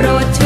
против.